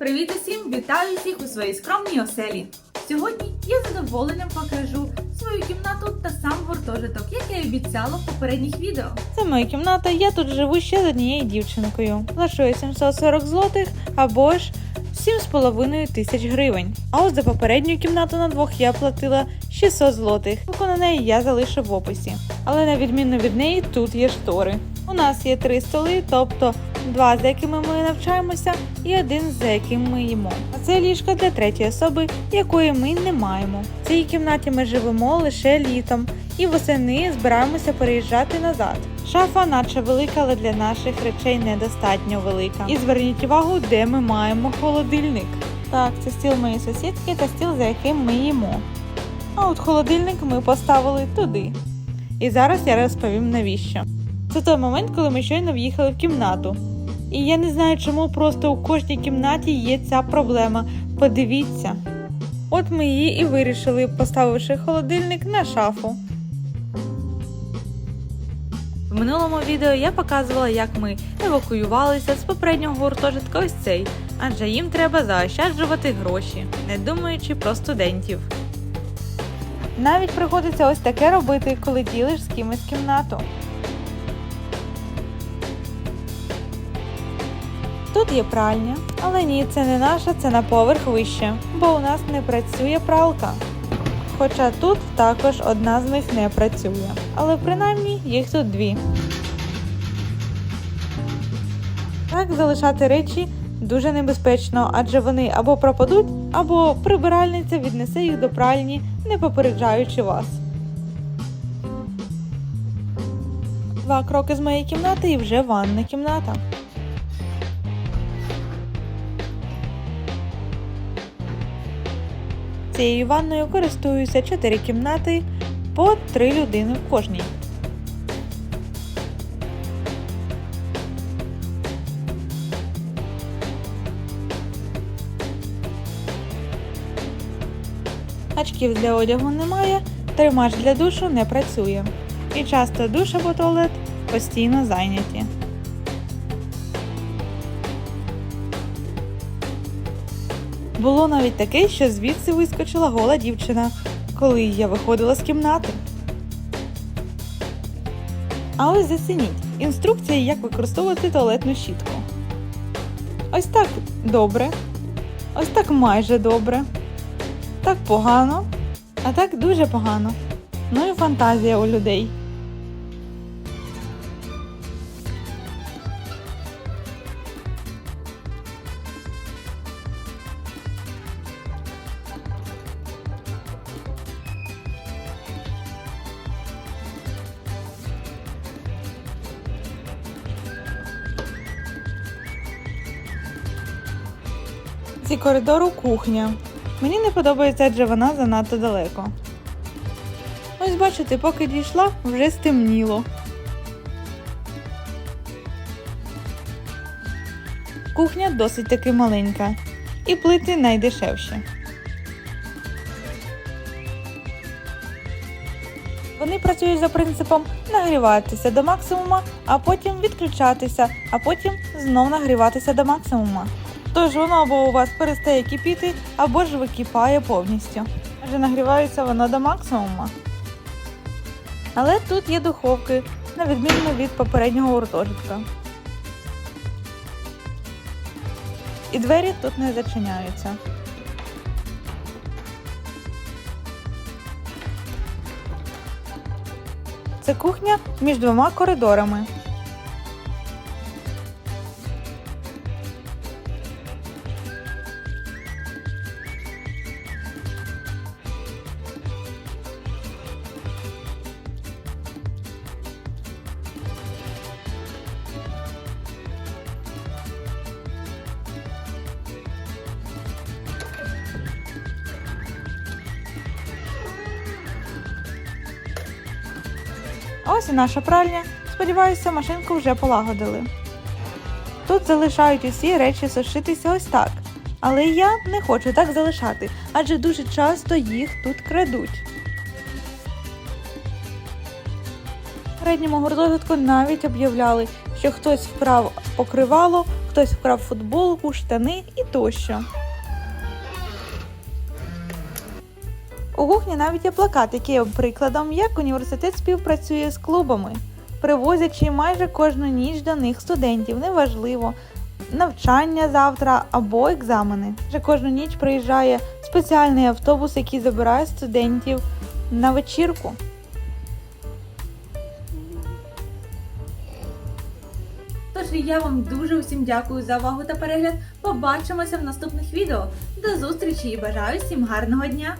Привіт усім! Вітаю всіх у своїй скромній оселі. Сьогодні я задоволенням покажу свою кімнату та сам гуртожиток, як я і обіцяла в попередніх відео. Це моя кімната, я тут живу ще з однією дівчинкою. Плачу 740 злотих або ж 7,5 тисяч гривень. А ось за попередню кімнату на двох я платила 600 злотих. Ссылку на неї я залишу в описі. Але на відміну від неї тут є штори. У нас є три столи, тобто два, за якими ми навчаємося, і один, за яким ми їмо. А це ліжко для третьої особи, якої ми не маємо. В цій кімнаті ми живемо лише літом, і восени збираємося переїжджати назад. Шафа наче велика, але для наших речей недостатньо велика. І зверніть увагу, де ми маємо холодильник. Так, це стіл моєї сусідки та стіл, за яким ми їмо. А от холодильник ми поставили туди. І зараз я розповім навіщо. Це той момент, коли ми щойно в'їхали в кімнату. І я не знаю, чому просто у кожній кімнаті є ця проблема. Подивіться. От ми її і вирішили, поставивши холодильник на шафу. В минулому відео я показувала, як ми евакуювалися з попереднього гуртожитка ось цей, адже їм треба заощаджувати гроші, не думаючи про студентів. Навіть приходиться ось таке робити, коли ділиш з кимось кімнату. Тут є пральня, але ні, це не наша, це на поверх вище, бо у нас не працює пралка. Хоча тут також одна з них не працює, але принаймні їх тут дві. Так залишати речі дуже небезпечно, адже вони або пропадуть, або прибиральниця віднесе їх до пральні, не попереджаючи вас. Два кроки з моєї кімнати і вже ванна кімната. Цією ванною користуються 4 кімнати по 3 людини в кожній. Очків для одягу немає, тримач для душу не працює. І часто душ або туалет постійно зайняті. Було навіть таке, що звідси вискочила гола дівчина, коли я виходила з кімнати. А ось зацініть інструкція, як використовувати туалетну щітку. Ось так добре. Ось так майже добре. Так погано, а так дуже погано. Ну і фантазія у людей. Ці коридору кухня. Мені не подобається, адже вона занадто далеко. Ось бачите, поки дійшла, вже стемніло. Кухня досить таки маленька. І плити найдешевші. Вони працюють за принципом нагріватися до максимума, а потім відключатися, а потім знов нагріватися до максимума. Тож воно або у вас перестає кипіти, або ж википає повністю. Адже нагрівається воно до максимуму. Але тут є духовки, на відміну від попереднього гуртожитка. І двері тут не зачиняються. Це кухня між двома коридорами. Ось і наша пральня. Сподіваюся, машинку вже полагодили. Тут залишають усі речі сушитися ось так. Але я не хочу так залишати, адже дуже часто їх тут крадуть. В передньому гуртожитку навіть об'являли, що хтось вкрав покривало хтось вкрав футболку, штани і тощо. У кухні навіть є плакат, який є прикладом, як університет співпрацює з клубами, привозячи майже кожну ніч до них студентів, неважливо, навчання завтра або екзамени. Вже кожну ніч приїжджає спеціальний автобус, який забирає студентів на вечірку. Тож я вам дуже усім дякую за увагу та перегляд. Побачимося в наступних відео. До зустрічі і бажаю всім гарного дня!